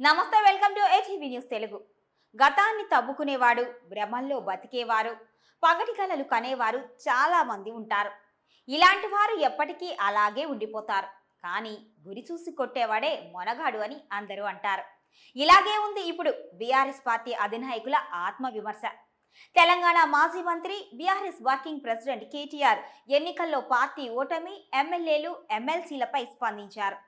నమస్తే welcome to ATV news Telugu. గతాన్ని తవ్వుకునేవాడు భ్రమల్లో బతికేవారు పగటి కలలు కనేవారు చాలా మంది ఉంటారు. ఇలాంటి వారు ఎప్పటికీ అలాగే ఉండిపోతారు. కానీ గురి చూసి కొట్టేవాడే మొనగాడు అని అందరూ అంటారు. ఇలాగే ఉంది ఇప్పుడు బీఆర్ఎస్ పార్టీ అధినాయకుల ఆత్మవిమర్శ తెలంగాణ మాజీ మంత్రి బీఆర్ఎస్ వర్కింగ్ ప్రెసిడెంట్ కేటీఆర్ ఎన్నికల్లో పార్టీ ఓటమి ఎమ్మెల్యేలు ఎమ్మెల్సీలపై స్పందించారు.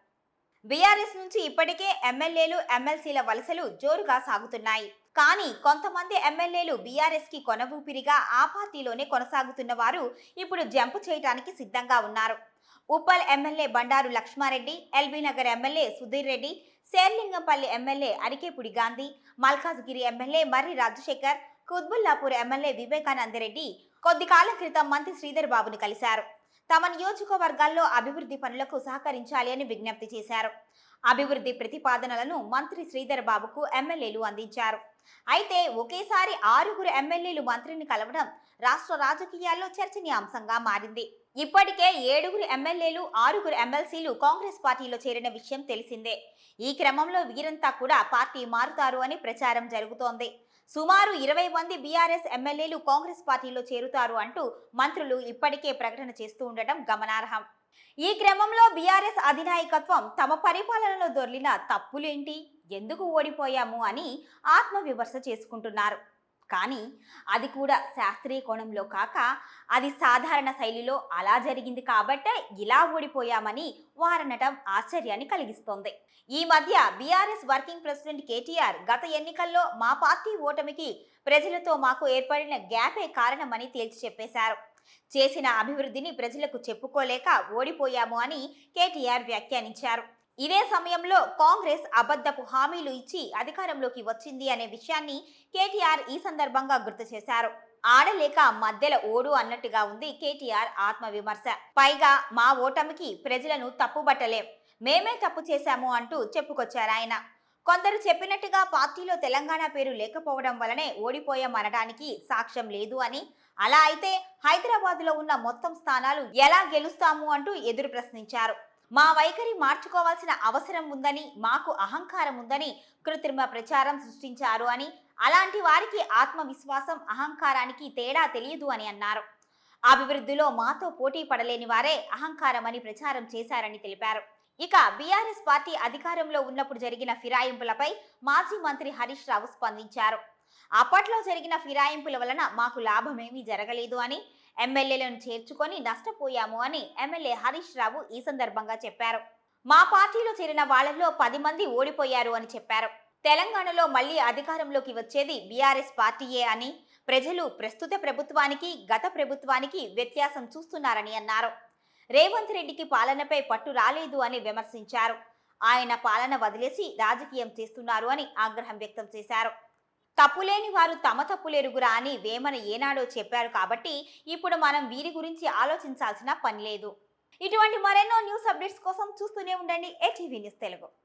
బీఆర్ఎస్ నుంచి ఇప్పటికే ఎమ్మెల్యేలు ఎమ్మెల్సీల వలసలు జోరుగా సాగుతున్నాయి. కానీ కొంతమంది ఎమ్మెల్యేలు బీఆర్ఎస్కి కొనవూపిరిగా ఆ పార్టీలోనే కొనసాగుతున్న వారు ఇప్పుడు జంపు చేయడానికి సిద్ధంగా ఉన్నారు. Uppal MLA Bandaru Lakshma Reddy LB Nagar MLA Sudheer Reddy Serilingampally MLA Arekapudi Gandhi Malkajgiri MLA Marri Rajasekhar Quthbullapur MLA Vivekananda Reddy కొద్ది కాలం క్రితం మంత్రి శ్రీధర్ బాబును కలిశారు. తమ నియోజకవర్గాల్లో అభివృద్ధి పనులకు సహకరించాలి అని విజ్ఞప్తి చేశారు. అభివృద్ధి ప్రతిపాదనలను మంత్రి శ్రీధర్ బాబుకు ఎమ్మెల్యేలు అందించారు. అయితే ఒకేసారి ఆరుగురు ఎమ్మెల్యేలు మంత్రిని కలవడం రాష్ట్ర రాజకీయాల్లో చర్చనీయాంశంగా మారింది. ఇప్పటికే ఏడుగురు ఎమ్మెల్యేలు ఆరుగురు ఎమ్మెల్సీలు కాంగ్రెస్ పార్టీలో చేరిన విషయం తెలిసిందే. ఈ క్రమంలో వీరంతా కూడా పార్టీ మారుతారు అని ప్రచారం జరుగుతోంది. సుమారు ఇరవై మంది బీఆర్ఎస్ ఎమ్మెల్యేలు కాంగ్రెస్ పార్టీలో చేరుతారు అంటూ మంత్రులు ఇప్పటికే ప్రకటన చేస్తూ ఉండటం గమనార్హం. ఈ క్రమంలో బీఆర్ఎస్ అధినాయకత్వం తమ పరిపాలనలో దొర్లిన తప్పులేంటి? ఎందుకు ఓడిపోయాము? అని ఆత్మవిమర్శ చేసుకుంటున్నారు. కానీ అది కూడా శాస్త్రీయ కోణంలో కాక అది సాధారణ శైలిలో అలా జరిగింది కాబట్టే ఇలా ఓడిపోయామని వారనటం ఆశ్చర్యాన్ని కలిగిస్తోంది. ఈ మధ్య బీఆర్ఎస్ వర్కింగ్ ప్రెసిడెంట్ కేటీఆర్ గత ఎన్నికల్లో మా పార్టీ ఓటమికి ప్రజలతో మాకు ఏర్పడిన గ్యాపే కారణమని తేల్చి చెప్పేశారు. చేసిన అభివృద్ధిని ప్రజలకు చెప్పుకోలేక ఓడిపోయాము అని కేటీఆర్ వ్యాఖ్యానించారు. ఇదే సమయంలో కాంగ్రెస్ అబద్ధపు హామీలు ఇచ్చి అధికారంలోకి వచ్చింది అనే విషయాన్ని కేటీఆర్ ఈ సందర్భంగా గుర్తు చేశారు. ఆడలేక మధ్యలో ఓడు అన్నట్టుగా ఉంది కేటీఆర్ ఆత్మవిమర్శ. పైగా మా ఓటమికి ప్రజలను తప్పుబట్టలేం. మేమే తప్పు చేశాము అంటూ చెప్పుకొచ్చారు ఆయన. కొందరు చెప్పినట్టుగా పార్టీలో తెలంగాణ పేరు లేకపోవడం వలనే ఓడిపోయామనడానికి సాక్ష్యం లేదు అని. అలా అయితే హైదరాబాద్లో ఉన్న మొత్తం స్థానాలు ఎలా గెలుస్తాము అంటూ ఎదురు ప్రశ్నించారు. మా వైఖరి మార్చుకోవాల్సిన అవసరం ఉందని మాకు అహంకారం ఉందని కృత్రిమ ప్రచారం సృష్టించారు అని అలాంటి వారికి ఆత్మవిశ్వాసం అహంకారానికి తేడా తెలియదు అని అన్నారు. అభివృద్ధిలో మాతో పోటీ పడలేని వారే అహంకారం అని ప్రచారం చేశారని తెలిపారు. ఇక బీఆర్ఎస్ పార్టీ అధికారంలో ఉన్నప్పుడు జరిగిన ఫిరాయింపులపై మాజీ మంత్రి హరీష్ రావు స్పందించారు. అప్పట్లో జరిగిన ఫిరాయింపుల వలన మాకు లాభమేమీ జరగలేదు అని ఎమ్మెల్యేలను చేర్చుకొని నష్టపోయాము అని ఎమ్మెల్యే హరీష్ రావు ఈ సందర్భంగా చెప్పారు. మా పార్టీలో చేరిన వాళ్ళలో పది మంది ఓడిపోయారు అని చెప్పారు. తెలంగాణలో మళ్ళీ అధికారంలోకి వచ్చేది బీఆర్ఎస్ పార్టీయే అని ప్రజలు ప్రస్తుత ప్రభుత్వానికి గత ప్రభుత్వానికి వ్యత్యాసం చూస్తున్నారని అన్నారు. రేవంత్ రెడ్డికి పాలనపై పట్టు రాలేదు అని విమర్శించారు. ఆయన పాలన వదిలేసి రాజకీయం చేస్తున్నారు అని ఆగ్రహం వ్యక్తం చేశారు. తప్పులేని వారు తమ తప్పులేరుగురా అని వేమన ఏనాడో చెప్పారు కాబట్టి ఇప్పుడు మనం వీరి గురించి ఆలోచించాల్సిన పని లేదు. ఇటువంటి మరెన్నో న్యూస్ అప్డేట్స్ కోసం చూస్తూనే ఉండండి. ATV news Telugu.